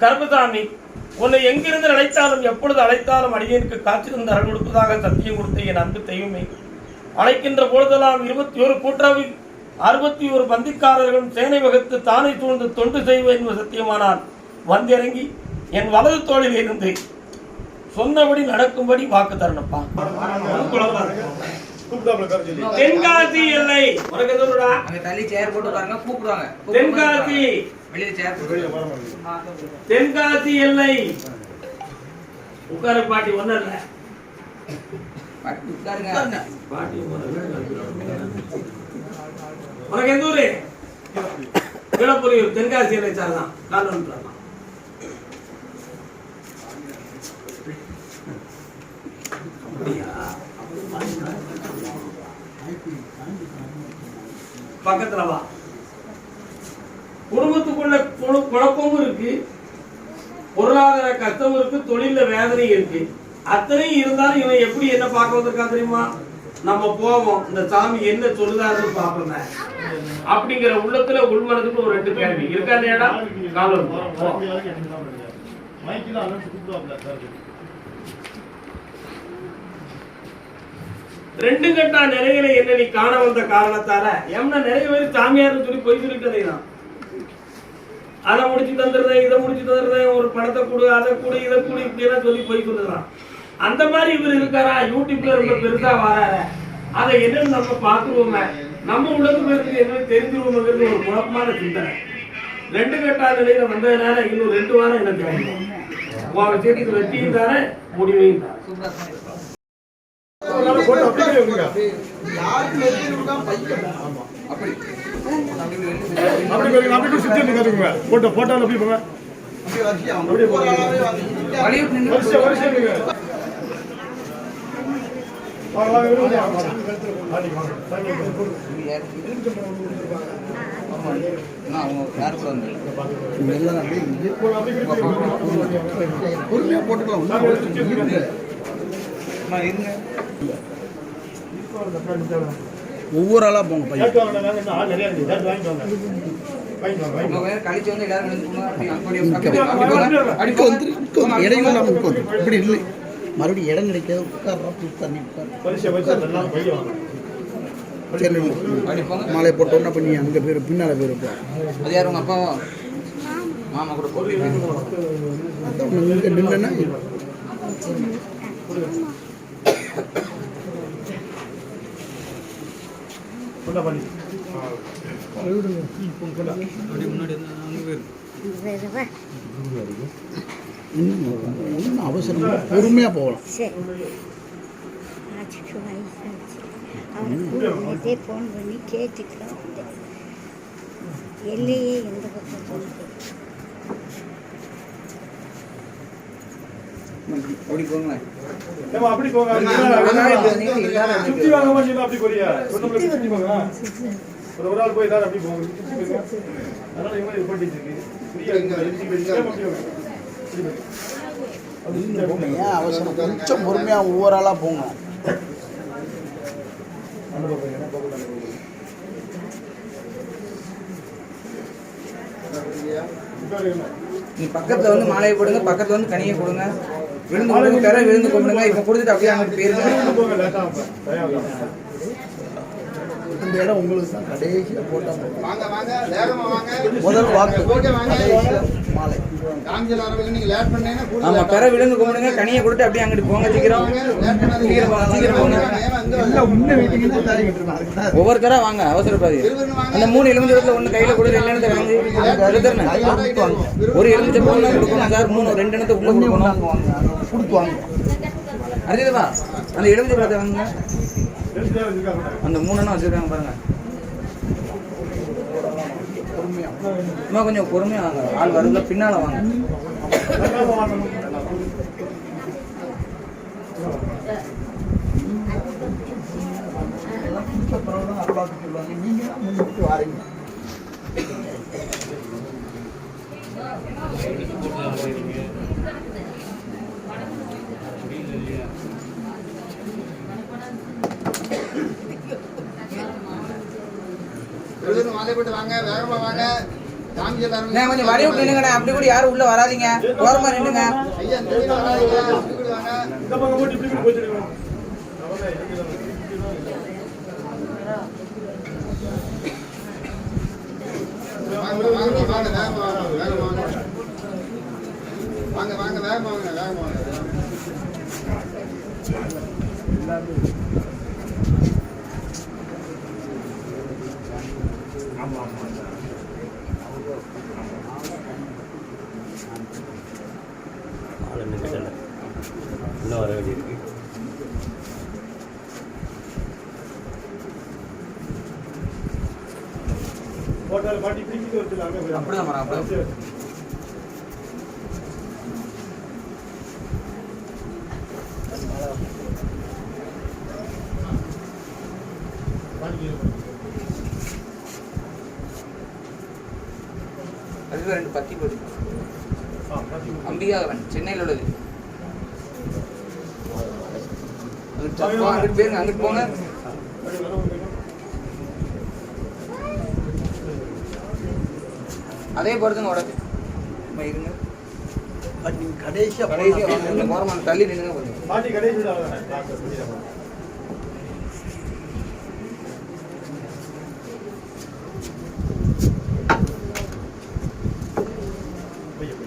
கர்மசாமி உன்னை எங்கிருந்து அழைத்தாலும் எப்பொழுது அழைத்தாலும் அடியனுக்கு காட்சி தந்து அருள் கொடுப்பதாக சத்தியம் கொடுத்த என் அன்பு தெய்வமே. அழைக்கின்ற பொழுதெல்லாம் இருபத்தி ஒரு கூட்டாவில் அறுபத்தி ஒரு பந்திக்காரர்களும் சேனை வகுத்து தானே சூழ்ந்து தொண்டு செய்வேன் என்பது சத்தியமானால் வந்திறங்கி என் வலது தோளில் இருந்து சொன்னபடி நடக்கும்படி வாக்கு தரணுப்பா தென்காசி எல்லை. உனக்கு? அங்க தள்ளி சேர் போட்டு பாருங்க கூப்பிடுவாங்க. தென்காசி வெளியில சேர் தென்காசி எல்லை. உட்காரு பாட்டி ஒண்ணும் இல்ல. பாட்டு உட்காருங்க. பாட்டி. உனக்கு எந்த ஊரு? விளப்புரியூர் தென்காசி எல்லை சார் தான். காலன் பக்கத்துல வா. குடும்பத்துக்குள்ள குழ- குழப்பமும் இருக்கு. பொருளாதார கஷ்டமும் இருக்கு. தொழில வேதனையும் இருக்கு. அத்தனையும் இருந்தாலும் இவன் எப்படி என்ன பார்க்க வந்திருக்கான் தெரியுமா? நம்ம போவோம். இந்த சாமி என்ன சொல்லுதாருன்னு பாப்போம் அப்படிங்கிற உள்ளத்துல உள்மனதுக்கு ஒரு ரெண்டு கேள்வி. இருக்கா இடம் காலம் ரெண்டு கட்டா நிலைகளை என்ன நீ காண வந்த காரணத்தால எம்னா நிறைய பேர் சாமியார்னு சொல்லி பொய் சொல்லிட்டதை தான் அதை முடிச்சு தந்துடுறேன் இதை முடிச்சு தந்துடுறேன் ஒரு பணத்தை கொடு அதை கொடு இதை கொடு இப்படியெல்லாம் சொல்லி போய் சொல்லுறான். அந்த மாதிரி இவர் இருக்காரா? யூடியூப்ல ரொம்ப பெருசா வராத அதை என்னன்னு நம்ம பார்த்துருவோமே. நம்ம உலக பேருக்கு என்னன்னு தெரிஞ்சிருவோங்கிறது ஒரு குழப்பமான சிந்தனை. ரெண்டு கட்டா நிலையில வந்ததுனால இன்னும் ரெண்டு வாரம் எனக்கு தேவை உன் விஷயத்துக்கு வெற்றியும் தானே முடிவையும் அப்படி. அப்படி போய் அப்படி போய் சுத்தி போட்டோ போட்டோல அப்படி போங்க. அப்படியே போங்க. வழியை நின்று வரிசை வரிசை நீங்க வாங்க வாங்க விடுங்க வாங்க வாங்க சாமி போடு. ஆமா. நான் அவங்க யார் கூட வந்து பொறுமையா போட்டுக்கலாம் சாமி சுத்தி வந்து நான் இருங்க. ஒவ்வொரு ஆளா போங்க பையன். கழிச்சு வந்து எல்லாரும் இடையில வந்து. இப்படி இல்லை. மறுபடியும் இடம் கிடைக்காது உட்கார்றா உட்கார். உட்கார் மாலை போட்டோன்னா பண்ணி அங்கே போயிரு பின்னால போயிருப்பா அது யார் மாமா கூட நின்றுன்னா கொண்டா பண்ணி ஒன்றும் அவசரம் இல்லை. பொறுமையா போகலாம் அவனுக்கு ஃபோன் பண்ணி கேட்டுக்கலாம் வந்தேன் எல்லையே எந்த பக்கம் போகுது அப்படி போங்க ஏமா அப்படி போங்க சுத்தி வாங்க மாதிரி அப்படி போறியா ஒண்ணுக்குள்ள சுத்தி போங்க. ஒரு ஒரு ஆள் போய் எல்லாரும் அப்படி போங்க. சுத்தி போங்க. அதனால இவங்க இது பண்ணிட்டு இருக்கு. ஃப்ரீயா இங்க எழுதி வச்சுட்டா அப்படி போங்க. அப்படி சுத்தி போங்க. ஏன் அவசரம்? கொஞ்சம் பொறுமையா ஒவ்வொரு ஆளா போங்க. நீ பக்கத்துல வந்து மாலையை போடுங்க பக்கத்துல வந்து கனியை கொடுங்க. விழுந்து கொடுங்க விழுந்து கும்பிடுங்க இப்ப கொடுத்துட்டு அப்படியே அங்கிட்டு போயிருங்க உட்காருங்க போங்க லேட்டா வாங்க. தயாரா வாங்க. இந்த இடம் உங்களுக்கு தான். கடைசியா போட்டா போதும். வாங்க வாங்க வேகமா வாங்க. முதல் வாக்கு மாலை. ஆமா பெற கும்பிடுங்க கனியை கொடுத்து அப்படியே அங்கிட்டு போங்க சீக்கிரம். சீக்கிரம் போங்க. ஒவ்வொருத்தரா வாங்க வாங்க. அந்த மூணு எலுமிச்சத்துல ஒண்ணு கையில கொடுத்து ரெண்டு வாங்கி. ஒரு எலுமிச்சை போனா கொடுக்கணும் சார் மூணு ரெண்டு எண்ணத்தை உள்ள கொடுக்கணும். கொடுத்து வாங்க. அடுத்ததுவா அந்த எலுமிச்சை பழத்தை வாங்க. அந்த மூணு எண்ணம் வச்சிருக்காங்க பாருங்க. இன்னும் கொஞ்சம் பொறுமையா வாங்க. ஆள் வருதுல பின்னால வாங்க. லேட்டாக வாங்க. அப்புறம் தான் அருளாக்கு சொல்லுவாங்க நீங்க தான் முன்னிட்டு வாரீங்க திருவிழா மாலை போட்டு வாங்க வேகமா வாங்க காஞ்சல் அண்ணா கொஞ்சம் வழி விட்டு நின்னுங்கண்ணா அப்படி கூட யாரும் உள்ள வராதீங்க. ஓரமா நின்னுங்க வீடு வராதீங்க இப்படி வாங்க. இந்த பக்கம் போட்டு இப்படி இப்படி போச்சுருக்கோம் அவன் இறங்கி தான் வாங்க வாங்க வாங்க வேகமா வாங்க வேகமா வாங்க வாங்க வாங்க வேகமா வாங்க வேகமா வாங்க இன்னும் வர வேண்டியிருக்கு போட்டால் மாட்டி பிடிக்கிட்டு வச்சுல அங்கே போய் அப்படிதான் மேடம் அப்படிதான். அதுதான் ரெண்டு பத்தி மாட்டி அம்பிகாவன் சென்னையில் உள்ளது அங்கிட்டு போயிருங்க அங்கிட்டு போங்க அதே பொறுத்துங்க உடம்பு சும்மா இருங்க கடைசியாக கடைசியாக ஓரமாக தள்ளி நின்னுங்க கொஞ்சம் பாட்டி கடைசி விட அவ்வளோதான் டாக்டர் புரியுதா போய் போய் இந்த